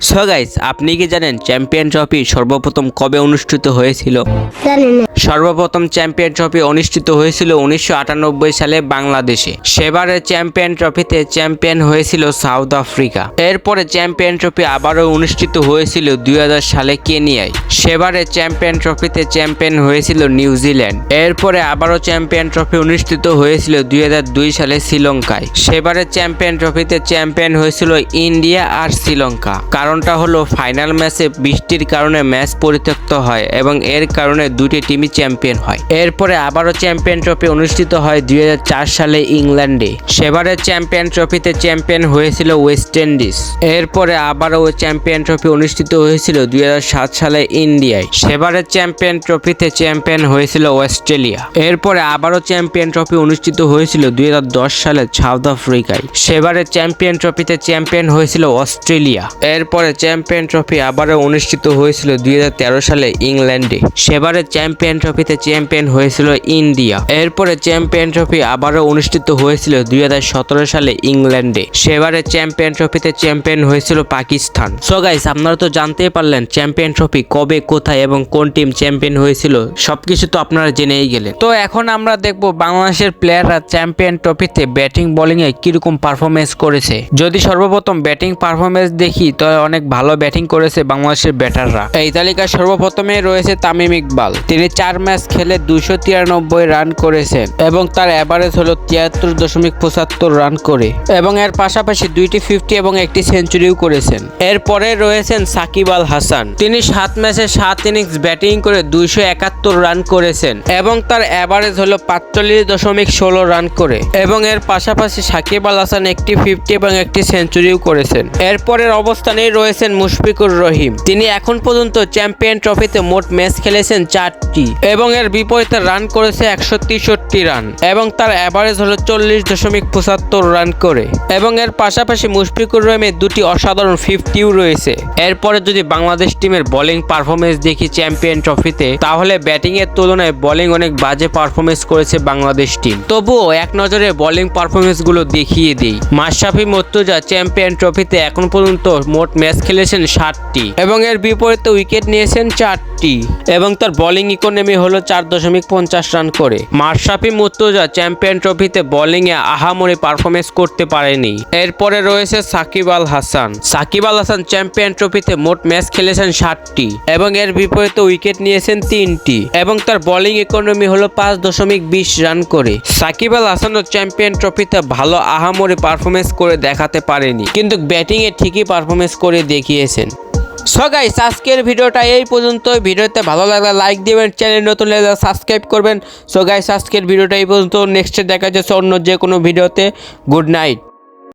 So guys আপনি কি জানেন চ্যাম্পিয়ন ট্রফি সর্বপ্রথম কবে অনুষ্ঠিত হয়েছিল? সর্বপ্রথম চ্যাম্পিয়ন ট্রফি অনুষ্ঠিত হয়েছিল উনিশশো আটানব্বই সালে বাংলাদেশে। সেবারে চ্যাম্পিয়ন ট্রফিতে চ্যাম্পিয়ন হয়েছিল সাউথ আফ্রিকা এরপরে চ্যাম্পিয়ন ট্রফি আবারও অনুষ্ঠিত হয়েছিল দুই হাজার সালে কেনিয়ায়। সেবারে চ্যাম্পিয়ন ট্রফিতে চ্যাম্পিয়ন হয়েছিল নিউজিল্যান্ড এরপরে আবারও চ্যাম্পিয়ন ট্রফি অনুষ্ঠিত হয়েছিল দুই দুই সালে শ্রীলঙ্কায়। সেবারে চ্যাম্পিয়ন ট্রফিতে চ্যাম্পিয়ন হয়েছিল ইন্ডিয়া আর শ্রীলঙ্কা। কারণটা হলো ফাইনাল ম্যাচে বৃষ্টির কারণে ম্যাচ পরিত্যক্ত হয় এবং এর কারণে দুটি টিমই চ্যাম্পিয়ন হয়। এরপরে আবারও চ্যাম্পিয়ন ট্রফি অনুষ্ঠিত হয় দুই হাজার চার সালে ইংল্যান্ডে। সেবারের চ্যাম্পিয়ন ট্রফিতে চ্যাম্পিয়ন হয়েছিল ওয়েস্ট ইন্ডিজ। এরপরে আবারও চ্যাম্পিয়ন ট্রফি অনুষ্ঠিত হয়েছিল দু হাজার সাত সালে ইন্ডিয়ায়। সেবারের চ্যাম্পিয়ন ট্রফিতে চ্যাম্পিয়ন হয়েছিল অস্ট্রেলিয়া। এরপরে আবারও চ্যাম্পিয়ন ট্রফি অনুষ্ঠিত হয়েছিল দুই হাজার দশ সালে সাউথ আফ্রিকায়। সেবারের চ্যাম্পিয়ন ট্রফিতে চ্যাম্পিয়ন হয়েছিল অস্ট্রেলিয়া। এরপরে চ্যাম্পিয়ন ট্রফি আবারও অনুষ্ঠিত হয়েছিল দুই হাজার তেরো সালে ইংল্যান্ডে। সেবারের চ্যাম্পিয়ন ট্রফিতে চ্যাম্পিয়ন হয়েছিল ইন্ডিয়া। এরপরে চ্যাম্পিয়ন ট্রফি আবারও অনুষ্ঠিত হয়েছিল দু হাজার সতেরো সালে ইংল্যান্ডে। সেবারের চ্যাম্পিয়ন ট্রফিতে চ্যাম্পিয়ন হয়েছিল পাকিস্তান। সো গাইস আপনারা তো জানতেই পারলেন চ্যাম্পিয়ন ট্রফি কবে, কোথায় এবং কোন টিম চ্যাম্পিয়ন হয়েছিল। সবকিছু তো আপনারা জেনেই গেলেন। তো এখন আমরা দেখব বাংলাদেশের প্লেয়াররা চ্যাম্পিয়ন ট্রফিতে ব্যাটিং বোলিং এ কীরকম পারফরমেন্স করেছে। যদি সর্বপ্রথম ব্যাটিং পারফরমেন্স দেখি, তো অনেক ভালো ব্যাটিং করেছে বাংলাদেশের ব্যাটাররা। এই তালিকায় সর্বপ্রথমে রয়েছে তামিম ইকবাল। তিনি চার ম্যাচ খেলে দুশো তিরানব্বই রান করেছেন এবং তার অ্যাভারেজ হলো তিয়াত্তর দশমিক পঁচাত্তর রান করে। এবং এর পাশাপাশি দুইটি ফিফটি এবং একটি সেঞ্চুরিও করেছেন। এরপরে রয়েছেন সাকিব আল হাসান। তিনি সাত ম্যাচে সাত ইনিংস ব্যাটিং করে দুইশো একাত্তর রান করেছেন এবং তার অ্যাভারেজ হলো পাঁচচল্লিশ দশমিক ষোলো রান করে। এবং এর পাশাপাশি সাকিব আল হাসান একটি ফিফটি এবং একটি সেঞ্চুরিও করেছেন। এরপরের অবস্থানেই রয়েছেন মুশফিকুর রহিম। তিনি এখন পর্যন্ত চ্যাম্পিয়ন ট্রফিতে মোট ম্যাচ খেলেছেন চারটি এবং এর বিপরীতে রান করেছে একশো তেষট্টি রান এবং তার অ্যাভারেজ হলো চল্লিশ দশমিক পঁচাত্তর রান করে এবং এর পাশাপাশি মুশফিকুর রহিমের দুটি অসাধারণ ফিফটিও রয়েছে। এরপরে যদি বাংলাদেশ টিমের বোলিং পারফরমেন্স দেখি চ্যাম্পিয়ন ট্রফিতে, তাহলে ব্যাটিং এর তুলনায় বোলিং অনেক বাজে পারফরমেন্স করেছে বাংলাদেশ টিম। তবুও এক নজরে বোলিং পারফরমেন্সগুলো দেখিয়ে দিই। মাশরাফি মর্তুজা চ্যাম্পিয়ন ট্রফিতে এখন পর্যন্ত মোট ম্যাচ খেলেছেন সাতটি এবং এর বিপরীতে উইকেট নিয়েছেন চারটি। এবং তার বোলিং ইকোনমি হলো চার দশমিক পঞ্চাশ রান করে। মাশরাফি মুর্তুজা চ্যাম্পিয়ন ট্রফিতে বোলিং এ আহামরি পারফরমেন্স করতে পারেনি। এরপরে রয়েছে সাকিব আল হাসান। সাকিব আল হাসান চ্যাম্পিয়ন ট্রফিতে মোট ম্যাচ খেলেছেন ষাটটি এবং এর বিপরীতে উইকেট নিয়েছেন তিনটি এবং তার বোলিং ইকোনমি হলো পাঁচ দশমিক বিশ রান করে। সাকিব আল হাসানও চ্যাম্পিয়ন ট্রফিতে ভালো আহামরি পারফরমেন্স করে দেখাতে পারেনি, কিন্তু ব্যাটিংয়ে ঠিকই পারফরমেন্স করে দেখিয়েছেন। সো গাইস আজকের ভিডিওটা এই পর্যন্ত ভিডিওতে ভালো লাগলে লাইক দিবেন চ্যানেল নতুন সাবস্ক্রাইব করবেন। সো গাইস আজকের ভিডিওটা এই পর্যন্ত। নেক্সটে দেখা যাচ্ছে অন্য যে কোনো ভিডিওতে। Good night